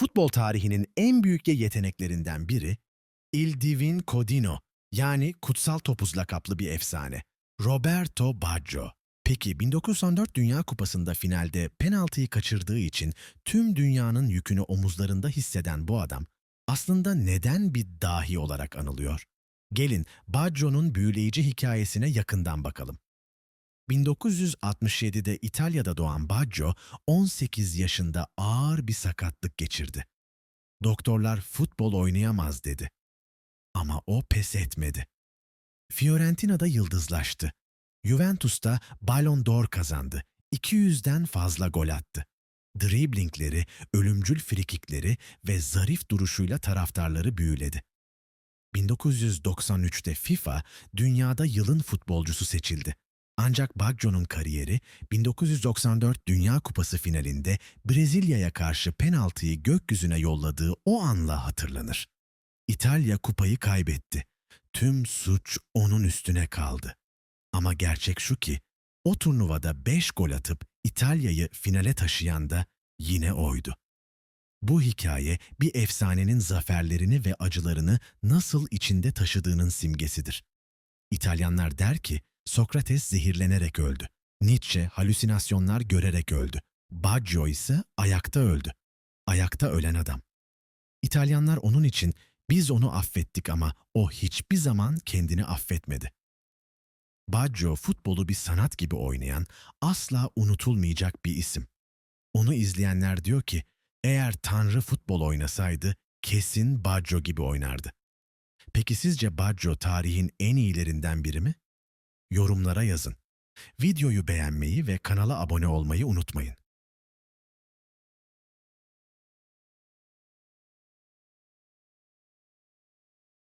Futbol tarihinin en büyük yeteneklerinden biri Il Divin Codino yani kutsal topuz lakaplı bir efsane. Roberto Baggio. Peki 1914 Dünya Kupası'nda finalde penaltıyı kaçırdığı için tüm dünyanın yükünü omuzlarında hisseden bu adam aslında neden bir dahi olarak anılıyor? Gelin Baggio'nun büyüleyici hikayesine yakından bakalım. 1967'de İtalya'da doğan Baggio 18 yaşında ağır bir sakatlık geçirdi. Doktorlar futbol oynayamaz dedi. Ama o pes etmedi. Fiorentina'da yıldızlaştı. Juventus'ta Ballon d'Or kazandı. 200'den fazla gol attı. Driblingleri, ölümcül frikikleri ve zarif duruşuyla taraftarları büyüledi. 1993'te FIFA dünyada yılın futbolcusu seçildi. Ancak Baggio'nun kariyeri 1994 Dünya Kupası finalinde Brezilya'ya karşı penaltıyı gökyüzüne yolladığı o anla hatırlanır. İtalya kupayı kaybetti. Tüm suç onun üstüne kaldı. Ama gerçek şu ki o turnuvada 5 gol atıp İtalya'yı finale taşıyan da yine oydu. Bu hikaye bir efsanenin zaferlerini ve acılarını nasıl içinde taşıdığının simgesidir. İtalyanlar der ki Sokrates zehirlenerek öldü. Nietzsche halüsinasyonlar görerek öldü. Baggio ise ayakta öldü. Ayakta ölen adam. İtalyanlar onun için biz onu affettik ama o hiçbir zaman kendini affetmedi. Baggio futbolu bir sanat gibi oynayan, asla unutulmayacak bir isim. Onu izleyenler diyor ki, eğer Tanrı futbol oynasaydı kesin Baggio gibi oynardı. Peki sizce Baggio tarihin en iyilerinden biri mi? Yorumlara yazın. Videoyu beğenmeyi ve kanala abone olmayı unutmayın.